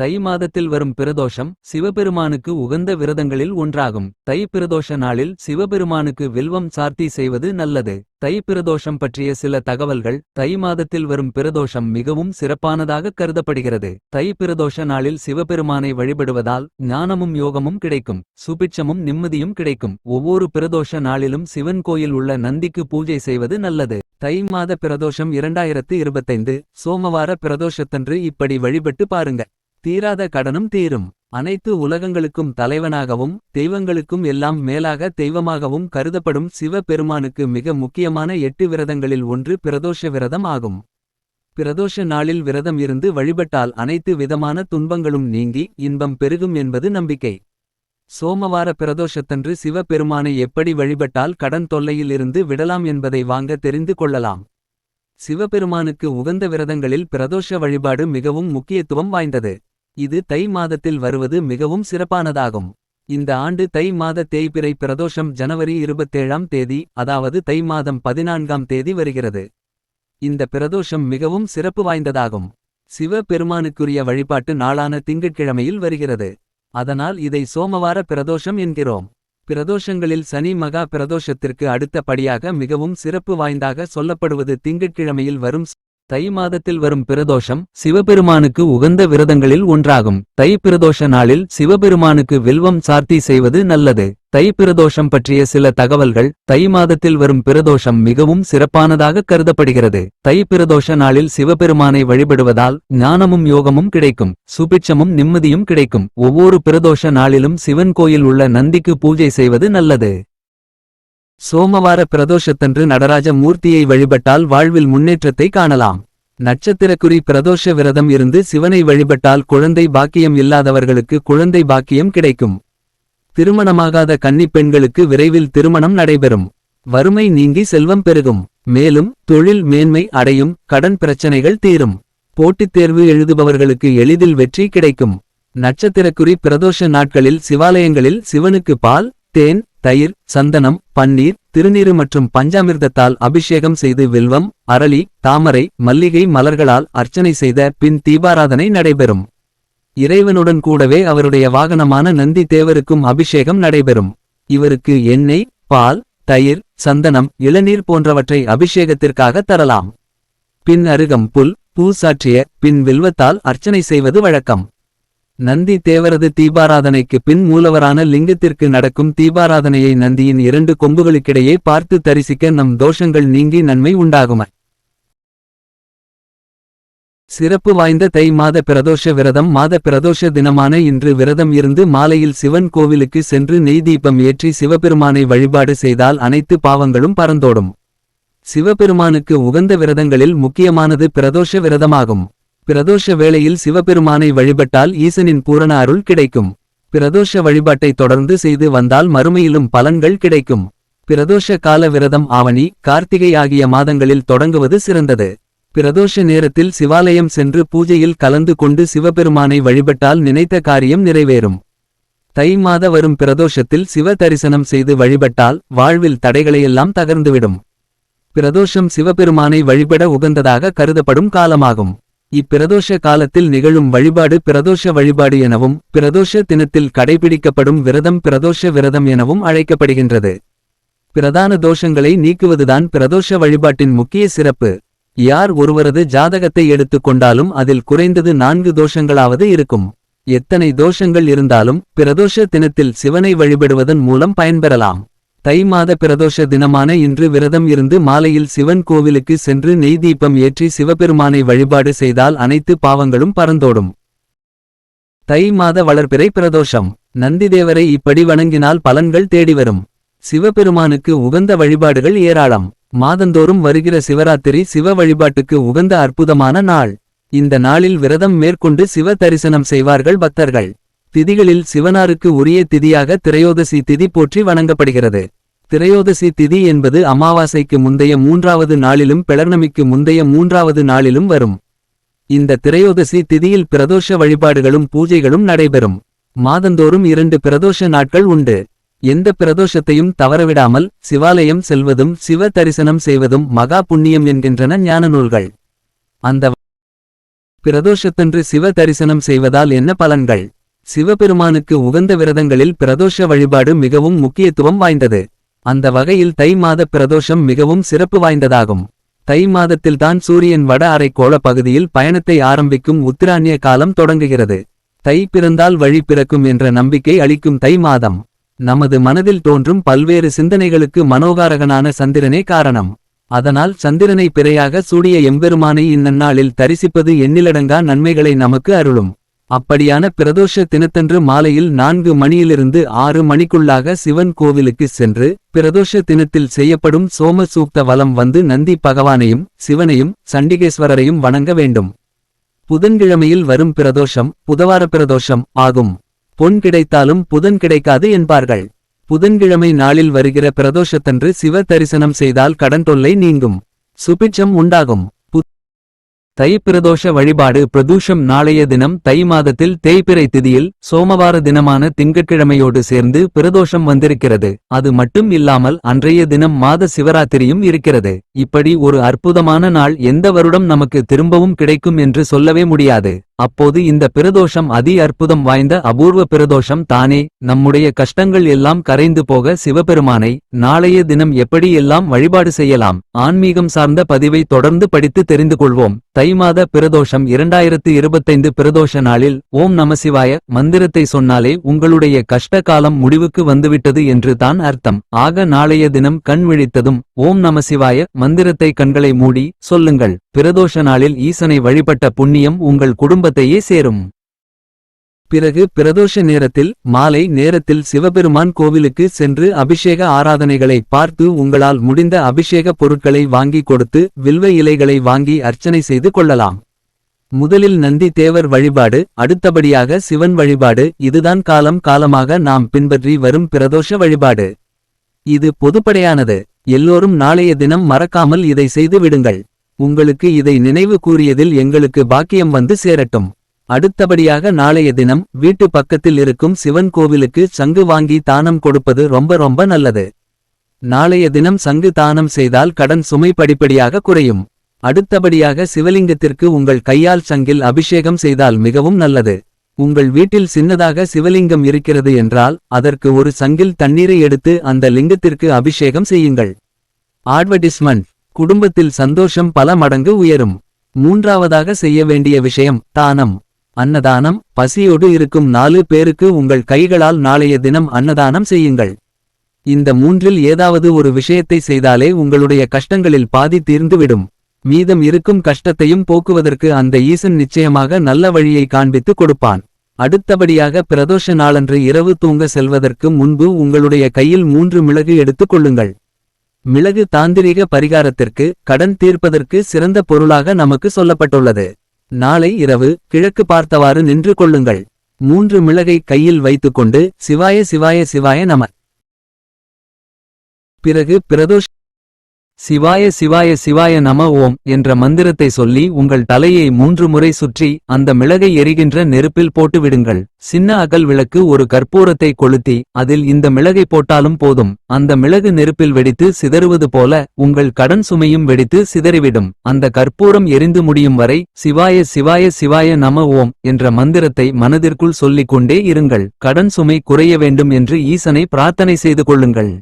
தை மாதத்தில் வரும் பிரதோஷம் சிவபெருமானுக்கு உகந்த விரதங்களில் ஒன்றாகும். தை பிரதோஷ நாளில் சிவபெருமானுக்கு வில்வம் சார்த்தி செய்வது நல்லது. தை பிரதோஷம் பற்றிய சில தகவல்கள் தை மாதத்தில் வரும் பிரதோஷம் மிகவும் சிறப்பானதாக கருதப்படுகிறது. தை பிரதோஷ நாளில் சிவபெருமானை வழிபடுவதால் ஞானமும் யோகமும் கிடைக்கும். சுபிட்சமும் நிம்மதியும் கிடைக்கும். ஒவ்வொரு பிரதோஷ நாளிலும் சிவன் கோயில் உள்ள நந்திக்கு பூஜை செய்வது நல்லது. தை மாத பிரதோஷம் இரண்டாயிரத்து இருபத்தைந்து சோமவார பிரதோஷத்தன்று இப்படி வழிபட்டு பாருங்க. தீராத கடனும் தீரும். அனைத்து உலகங்களுக்கும் தலைவனாகவும் தெய்வங்களுக்கும் எல்லாம் மேலாக தெய்வமாகவும் கருதப்படும் சிவ பெருமானுக்கு மிக முக்கியமான எட்டு விரதங்களில் ஒன்று பிரதோஷ விரதம் ஆகும். பிரதோஷ நாளில் விரதம் இருந்து வழிபட்டால் அனைத்து விதமான துன்பங்களும் நீங்கி இன்பம் பெருகும் என்பது நம்பிக்கை. சோமவார பிரதோஷத்தன்று சிவபெருமானை எப்படி வழிபட்டால் கடன் தொல்லையிலிருந்து விடலாம் என்பதை வாங்க தெரிந்து கொள்ளலாம். சிவபெருமானுக்கு உகந்த விரதங்களில் பிரதோஷ வழிபாடு மிகவும் முக்கியத்துவம் வாய்ந்தது. இது தை மாதத்தில் வருவது மிகவும் சிறப்பானதாகும். இந்த ஆண்டு தை மாத தேய்பிறை பிரதோஷம் ஜனவரி இருபத்தேழாம் தேதி அதாவது தை மாதம் பதினான்காம் தேதி வருகிறது. இந்த பிரதோஷம் மிகவும் சிறப்பு வாய்ந்ததாகும். சிவ பெருமானுக்குரிய வழிபாட்டு நாளான திங்கட்கிழமையில் வருகிறது. அதனால் இதை சோமவார பிரதோஷம் என்கிறோம். பிரதோஷங்களில் சனி மகா பிரதோஷத்திற்கு அடுத்த படியாக மிகவும் சிறப்பு வாய்ந்தாக சொல்லப்படுவது திங்கட்கிழமையில் வரும் தை மாதத்தில் வரும் பிரதோஷம் சிவபெருமானுக்கு உகந்த விரதங்களில் ஒன்றாகும். தை பிரதோஷ நாளில் சிவபெருமானுக்கு வில்வம் சார்த்தி செய்வது நல்லது. தை பிரதோஷம் பற்றிய சில தகவல்கள் தை மாதத்தில் வரும் பிரதோஷம் மிகவும் சிறப்பானதாக கருதப்படுகிறது. தை பிரதோஷ நாளில் சிவபெருமானை வழிபடுவதால் ஞானமும் யோகமும் கிடைக்கும். சுபிட்சமும் நிம்மதியும் கிடைக்கும். ஒவ்வொரு பிரதோஷ நாளிலும் சிவன் கோயில் உள்ள நந்திக்கு பூஜை செய்வது நல்லது. சோமவார பிரதோஷத்தன்று நடராஜ மூர்த்தியை வழிபட்டால் வாழ்வில் முன்னேற்றத்தை காணலாம். நட்சத்திரக்குறி பிரதோஷ விரதம் இருந்து சிவனை வழிபட்டால் குழந்தை பாக்கியம் இல்லாதவர்களுக்கு குழந்தை பாக்கியம் கிடைக்கும். திருமணமாகாத கன்னிப் பெண்களுக்கு விரைவில் திருமணம் நடைபெறும். வறுமை நீங்கி செல்வம் பெருகும். மேலும் தொழில் மேன்மை அடையும் கடன் பிரச்சனைகள் தீரும். போட்டித் தேர்வு எழுதுபவர்களுக்கு எளிதில் வெற்றி கிடைக்கும். நட்சத்திரக்குறி பிரதோஷ நாட்களில் சிவாலயங்களில் சிவனுக்கு பால் தேன் தயிர் சந்தனம் பன்னீர் திருநீறு மற்றும் பஞ்சாமிர்தத்தால் அபிஷேகம் செய்து வில்வம் அரளி தாமரை மல்லிகை மலர்களால் அர்ச்சனை செய்த பின் தீபாராதனை நடைபெறும். இறைவனுடன் கூடவே அவருடைய வாகனமான நந்தி தேவருக்கும் அபிஷேகம் நடைபெறும். இவருக்கு எண்ணெய் பால் தயிர் சந்தனம் இளநீர் போன்றவற்றை அபிஷேகத்திற்காக தரலாம். பின் அருகம் புல் பூ சாற்றிய பின் வில்வத்தால் அர்ச்சனை செய்வது வழக்கம். நந்தி தேவரது தீபாராதனைக்கு பின் மூலவரான லிங்கத்திற்கு நடக்கும் தீபாராதனையை நந்தியின் இரண்டு கொம்புகளுக்கிடையே பார்த்து தரிசிக்க நம் தோஷங்கள் நீங்கி நன்மை உண்டாகும. சிறப்பு வாய்ந்த தை மாத பிரதோஷ விரதம் மாத பிரதோஷ தினமான இன்று விரதம் இருந்து மாலையில் சிவன் கோவிலுக்கு சென்று நெய் தீபம் ஏற்றி சிவபெருமானை வழிபாடு செய்தால் அனைத்து பாவங்களும் பறந்தோடும். சிவபெருமானுக்கு உகந்த விரதங்களில் முக்கியமானது பிரதோஷ விரதமாகும். பிரதோஷ வேளையில் சிவபெருமானை வழிபட்டால் ஈசனின் பூரண அருள் கிடைக்கும். பிரதோஷ வழிபாட்டை தொடர்ந்து செய்து வந்தால் மறுமையிலும் பலன்கள் கிடைக்கும். பிரதோஷ கால விரதம் ஆவணி கார்த்திகை ஆகிய மாதங்களில் தொடங்குவது சிறந்தது. பிரதோஷ நேரத்தில் சிவாலயம் சென்று பூஜையில் கலந்து கொண்டு சிவபெருமானை வழிபட்டால் நினைத்த காரியம் நிறைவேறும். தை மாத வரும் பிரதோஷத்தில் சிவ தரிசனம் செய்து வழிபட்டால் வாழ்வில் தடைகளையெல்லாம் தகர்ந்துவிடும். பிரதோஷம் சிவபெருமானை வழிபட உகந்ததாக கருதப்படும் காலமாகும். இப்பிரதோஷ காலத்தில் நிகழும் வழிபாடு பிரதோஷ வழிபாடு எனவும் பிரதோஷ தினத்தில் கடைபிடிக்கப்படும் விரதம் பிரதோஷ விரதம் எனவும் அழைக்கப்படுகின்றது. பிரதான தோஷங்களை நீக்குவதுதான் பிரதோஷ வழிபாட்டின் முக்கிய சிறப்பு. யார் ஒருவரது ஜாதகத்தை எடுத்துக் கொண்டாலும் அதில் குறைந்தது நான்கு தோஷங்களாவது இருக்கும். எத்தனை தோஷங்கள் இருந்தாலும் பிரதோஷ தினத்தில் சிவனை வழிபடுவதன் மூலம் பயன்பெறலாம். தை மாத பிரதோஷ தினமான இன்று விரதம் இருந்து மாலையில் சிவன் கோவிலுக்கு சென்று நெய் தீபம் ஏற்றி சிவபெருமானை வழிபாடு செய்தால் அனைத்து பாவங்களும் பறந்தோடும். தை மாத வளர்பிறை பிரதோஷம். நந்திதேவரை இப்படி வணங்கினால் பலன்கள் தேடி வரும். சிவபெருமானுக்கு உகந்த வழிபாடுகள் ஏராளம். மாதந்தோறும் வருகிற சிவராத்திரி சிவ வழிபாட்டுக்கு உகந்த அற்புதமான நாள். இந்த நாளில் விரதம் மேற்கொண்டு சிவ தரிசனம் செய்வார்கள் பக்தர்கள். திதிகளில் சிவனாருக்கு உரிய திதியாக திரையோதசி திதி போற்றி வணங்கப்படுகிறது. திரையோதசி திதி என்பது அமாவாசைக்கு முந்தைய மூன்றாவது நாளிலும் பிளர்ணமிக்கு முந்தைய மூன்றாவது நாளிலும் வரும். இந்த திரையோதசி திதியில் பிரதோஷ வழிபாடுகளும் பூஜைகளும் நடைபெறும். மாதந்தோறும் இரண்டு பிரதோஷ நாட்கள் உண்டு. எந்த பிரதோஷத்தையும் தவறவிடாமல் சிவாலயம் செல்வதும் சிவ தரிசனம் செய்வதும் மகா புண்ணியம் என்கின்றன ஞான நூல்கள். அந்த பிரதோஷத்தன்று சிவ தரிசனம் செய்வதால் என்ன பலன்கள்? சிவபெருமானுக்கு உகந்த விரதங்களில் பிரதோஷ வழிபாடு மிகவும் முக்கியத்துவம் வாய்ந்தது. அந்த வகையில் தை மாத பிரதோஷம் மிகவும் சிறப்பு வாய்ந்ததாகும். தை மாதத்தில்தான் சூரியன் வட அரைக்கோள பகுதியில் பயணத்தை ஆரம்பிக்கும் உத்திராணிய காலம் தொடங்குகிறது. தை பிறந்தால் வழி பிறக்கும் என்ற நம்பிக்கை அளிக்கும் தை மாதம். நமது மனதில் தோன்றும் பல்வேறு சிந்தனைகளுக்கு மனோகாரகனான சந்திரனே காரணம். அதனால் சந்திரனை பிறையாக சூடிய எம்பெருமானை இந்நன்னாளில் தரிசிப்பது எண்ணிலடங்கா நன்மைகளை நமக்கு அருளும். அப்படியான பிரதோஷ தினத்தன்று மாலையில் நான்கு மணியிலிருந்து ஆறு மணிக்குள்ளாக சிவன் கோவிலுக்கு சென்று பிரதோஷ தினத்தில் செய்யப்படும் சோமசூக்த வலம் வந்து நந்தி பகவானையும் சிவனையும் சண்டிகேஸ்வரரையும் வணங்க வேண்டும். புதன்கிழமையில் வரும் பிரதோஷம் புதவார பிரதோஷம் ஆகும். பொன் கிடைத்தாலும் புதன் கிடைக்காது என்பார்கள். புதன்கிழமை நாளில் வருகிற பிரதோஷத்தன்று சிவ தரிசனம் செய்தால் கடன் தொல்லை நீங்கும். சுபிட்சம் உண்டாகும். தை பிரதோஷ வழிபாடு பிரதூஷம் நாளைய தினம் தை மாதத்தில் தேய்பிறை திதியில் சோமவார தினமான திங்கட்கிழமையோடு சேர்ந்து பிரதோஷம் வந்திருக்கிறது. அது மட்டும் இல்லாமல் அன்றைய தினம் மாத சிவராத்திரியும் இருக்கிறது. இப்படி ஒரு அற்புதமான நாள் எந்த வருடம் நமக்கு திரும்பவும் கிடைக்கும் என்று சொல்லவே முடியாது. அப்போது இந்த பிரதோஷம் அதி அற்புதம் வாய்ந்த அபூர்வ பிரதோஷம் தானே. நம்முடைய கஷ்டங்கள் எல்லாம் கரைந்து போக சிவபெருமானை நாளைய தினம் எப்படி எல்லாம் வழிபாடு செய்யலாம்? ஆன்மீகம் சார்ந்த பதிவை தொடர்ந்து படித்து தெரிந்து கொள்வோம். தை மாத பிரதோஷம் இரண்டாயிரத்து இருபத்தைந்து பிரதோஷ நாளில் ஓம் நமசிவாய மந்திரத்தை சொன்னாலே உங்களுடைய கஷ்ட காலம் முடிவுக்கு வந்துவிட்டது என்று தான் அர்த்தம். ஆக நாளைய தினம் கண் விழித்ததும் ஓம் நமசிவாய மந்திரத்தை கண்களை மூடி சொல்லுங்கள். பிரதோஷ நாளில் ஈசனை வழிபட்ட புண்ணியம் உங்கள் குடும்பத்தையே சேரும். பிறகு பிரதோஷ நேரத்தில் மாலை நேரத்தில் சிவபெருமான் கோவிலுக்கு சென்று அபிஷேக ஆராதனைகளை பார்த்து உங்களால் முடிந்த அபிஷேக பொருட்களை வாங்கி கொடுத்து வில்வ இலைகளை வாங்கி அர்ச்சனை செய்து கொள்ளலாம். முதலில் நந்தி தேவர் வழிபாடு அடுத்தபடியாக சிவன் வழிபாடு இதுதான் காலம் காலமாக நாம் பின்பற்றி வரும் பிரதோஷ வழிபாடு. இது பொதுப்படையானது. எல்லோரும் நாளைய தினம் மறக்காமல் இதை செய்து விடுங்கள். உங்களுக்கு இதை நினைவு கூறியதில் எங்களுக்கு பாக்கியம் வந்து சேரட்டும். அடுத்தபடியாக நாளைய தினம் வீட்டு பக்கத்தில் இருக்கும் சிவன் கோவிலுக்கு சங்கு வாங்கி தானம் கொடுப்பது ரொம்ப ரொம்ப நல்லது. நாளைய தினம் சங்கு தானம் செய்தால் கடன் சுமை படிப்படியாக குறையும். அடுத்தபடியாக சிவலிங்கத்திற்கு உங்கள் கையால் சங்கில் அபிஷேகம் செய்தால் மிகவும் நல்லது. உங்கள் வீட்டில் சின்னதாக சிவலிங்கம் இருக்கிறது என்றால் அதற்கு ஒரு சங்கில் தண்ணீரை எடுத்து அந்த லிங்கத்திற்கு அபிஷேகம் செய்யுங்கள். ஆட்வர்டிஸ்மெண்ட் குடும்பத்தில் சந்தோஷம் பல மடங்கு உயரும். மூன்றாவதாக செய்ய வேண்டிய விஷயம் தானம். அன்னதானம் பசியோடு இருக்கும் நாலு பேருக்கு உங்கள் கைகளால் நாளைய தினம் அன்னதானம் செய்யுங்கள். இந்த மூன்றில் ஏதாவது ஒரு விஷயத்தை செய்தாலே உங்களுடைய கஷ்டங்களில் பாதி தீர்ந்துவிடும். மீதம் இருக்கும் கஷ்டத்தையும் போக்குவதற்கு அந்த ஈசன் நிச்சயமாக நல்ல வழியை காண்பித்து கொடுப்பான். அடுத்தபடியாக பிரதோஷ நாளன்று இரவு தூங்க செல்வதற்கு முன்பு உங்களுடைய கையில் மூன்று மிளகு எடுத்துக் கொள்ளுங்கள். மிளகு தாந்திரிக பரிகாரத்திற்கு கடன் தீர்ப்பதற்கு சிறந்த பொருளாக நமக்கு சொல்லப்பட்டுள்ளது. நாளை இரவு கிழக்கு பார்த்தவாறு நின்று கொள்ளுங்கள். மூன்று மிளகை கையில் வைத்துக்கொண்டு சிவாய சிவாய சிவாய நம. பிறகு பிரதோஷ் சிவாய சிவாய சிவாய நம ஓம் என்ற மந்திரத்தை சொல்லி உங்கள் தலையை மூன்று முறை சுற்றி அந்த மிளகை எரிகின்ற நெருப்பில் போட்டுவிடுங்கள் சின்ன அகல் விளக்கு ஒரு கற்பூரத்தை கொளுத்தி அதில் இந்த மிளகை போட்டாலும் போதும். அந்த மிளகு நெருப்பில் வெடித்து சிதறுவது போல உங்கள் கடன் சுமையும் வெடித்து சிதறிவிடும். அந்த கற்பூரம் எரிந்து முடியும் வரை சிவாய சிவாய சிவாய நம ஓம் என்ற மந்திரத்தை மனதிற்குள் சொல்லிக் கொண்டே இருங்கள். கடன் சுமை குறைய வேண்டும் என்று ஈசனை பிரார்த்தனை செய்து கொள்ளுங்கள்.